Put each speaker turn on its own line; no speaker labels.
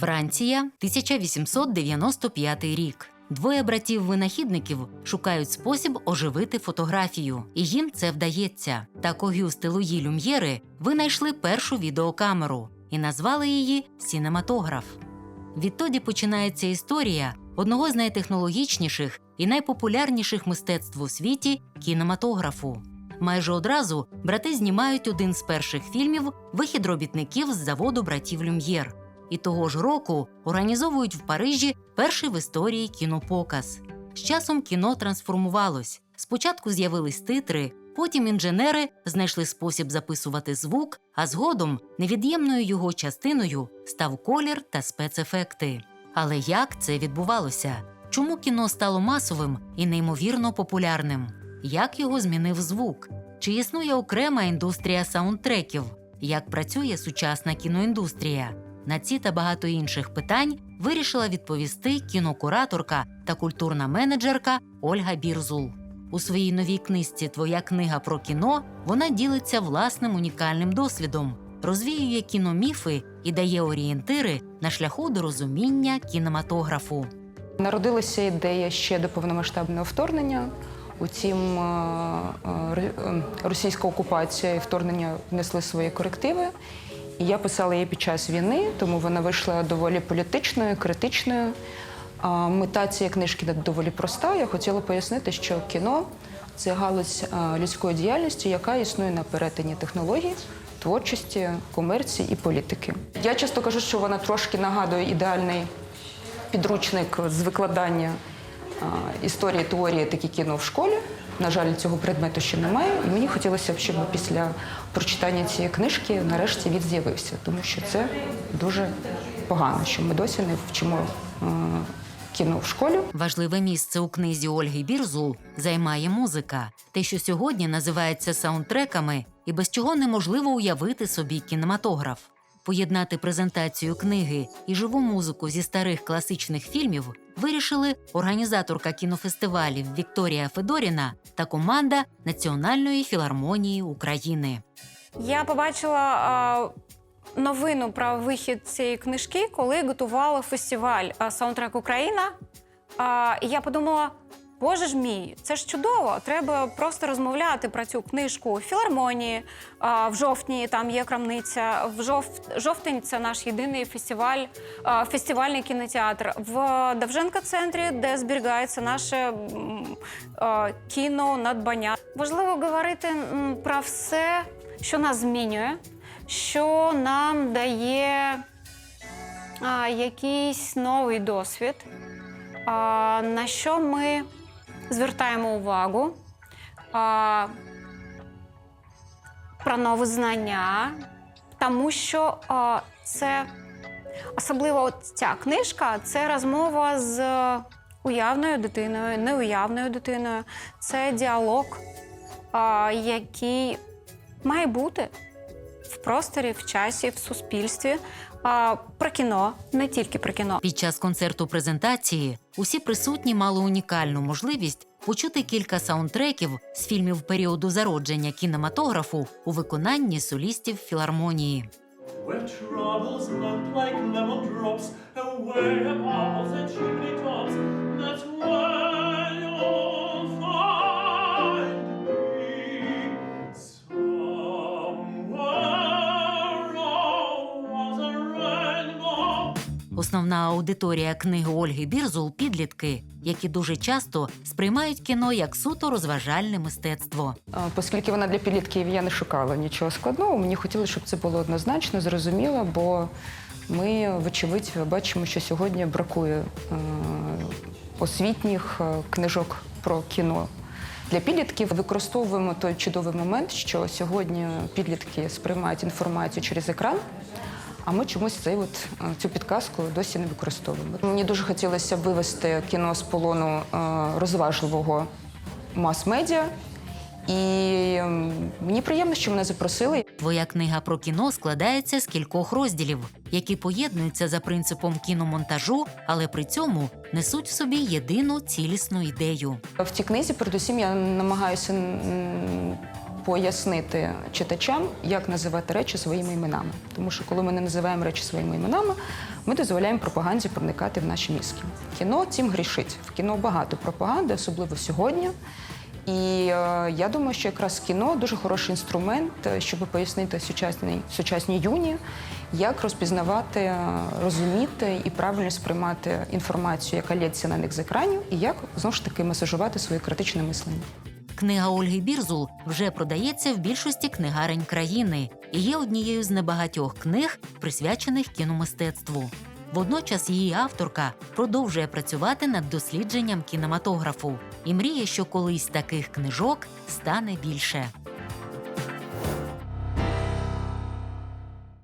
Франція, 1895 рік. Двоє братів-винахідників шукають спосіб оживити фотографію, і їм це вдається. Так Огюст і Луї Люм'єри винайшли першу відеокамеру і назвали її сінематограф. Відтоді починається історія одного з найтехнологічніших і найпопулярніших мистецтв у світі кінематографу. Майже одразу брати знімають один з перших фільмів вихід робітників з заводу братів Люм'єр. І того ж року організовують в Парижі перший в історії кінопоказ. З часом кіно трансформувалось. Спочатку з'явились титри, потім інженери знайшли спосіб записувати звук, а згодом невід'ємною його частиною став колір та спецефекти. Але як це відбувалося? Чому кіно стало масовим і неймовірно популярним? Як його змінив звук? Чи існує окрема індустрія саундтреків? Як працює сучасна кіноіндустрія? На ці та багато інших питань вирішила відповісти кінокураторка та культурна менеджерка Ольга Бірзул. У своїй новій книжці Твоя книга про кіно вона ділиться власним унікальним досвідом, розвіює кіноміфи і дає орієнтири на шляху до розуміння кінематографу.
Народилася ідея ще до повномасштабного вторгнення. Утім, е, е, е, російська окупація і вторгнення внесли свої корективи. Я писала її під час війни, тому вона вийшла доволі політичною, критичною. Мета цієї книжки доволі проста. Я хотіла пояснити, що кіно це галузь людської діяльності, яка існує на перетині технологій, творчості, комерції і політики. Я часто кажу, що вона трошки нагадує ідеальний підручник з викладання історії, теорії такі кіно в школі. На жаль, цього предмету ще немає. І мені хотілося б, щоб після прочитання цієї книжки нарешті він з'явився, тому що це дуже погано, що ми досі не вчимо е, кіно в школі.
Важливе місце у книзі Ольги Бірзул займає музика, те, що сьогодні називається саундтреками, і без чого неможливо уявити собі кінематограф. Поєднати презентацію книги і живу музику зі старих класичних фільмів вирішили організаторка кінофестивалів Вікторія Федоріна та команда Національної філармонії України.
Я побачила новину про вихід цієї книжки, коли готувала фестиваль Саундтрек Україна. Я подумала: Боже ж мій, це ж чудово. Треба просто розмовляти про цю книжку у філармонії. А, в жовтні там є крамниця. В жов... жовтень це наш єдиний фестиваль, а, фестивальний кінотеатр. В Давженка центрі, де зберігається наше а, кіно надбання. Важливо говорити про все, що нас змінює, що нам дає а, якийсь новий досвід, на що ми звертаємо увагу, а, про нові знання, тому що а, це особливо от ця книжка це розмова з уявною дитиною, неуявною дитиною. Це діалог, а, який має бути в просторі, в часі, в суспільстві. Про кіно, не тільки про кіно.
Під час концерту презентації усі присутні мали унікальну можливість почути кілька саундтреків з фільмів періоду зародження кінематографу у виконанні солістів філармонії.
When troubles melt like lemon drops away above
Основна аудиторія книги Ольги Бірзул підлітки, які дуже часто сприймають кіно як суто розважальне мистецтво.
Оскільки вона для підлітків, я не шукала нічого складного. Мені хотілося, щоб це було однозначно, зрозуміло, бо ми, вочевидь, бачимо, що сьогодні бракує е, освітніх е, книжок про кіно. Для підлітків використовуємо той чудовий момент, що сьогодні підлітки сприймають інформацію через екран, а ми чомусь цей от, е, цю підказку досі не використовуємо. Мені дуже хотілося вивести кіно з полону е, розважливого мас-медіа. І мені приємно, що мене запросили.
Твоя книга про кіно складається з кількох розділів, які поєднуються за принципом кіномонтажу, але при цьому несуть в собі єдину цілісну ідею.
В цій книзі, передусім, я намагаюся пояснити читачам, як називати речі своїми іменами. Тому що коли ми не називаємо речі своїми іменами, ми дозволяємо пропаганді проникати в наші мізки. Кіно цим грішить. В кіно багато пропаганди, особливо сьогодні. І е, я думаю, що якраз кіно дуже хороший інструмент, е, щоб пояснити сучасній, сучасній юні, як розпізнавати, е, розуміти і правильно сприймати інформацію, яка лється на них з екранів, і як знову ж таки масажувати своє критичне мислення.
Книга Ольги Бірзул вже продається в більшості книгарень країни і є однією з небагатьох книг, присвячених кіномистецтву. Водночас її авторка продовжує працювати над дослідженням кінематографу і мріє, що колись таких книжок стане більше.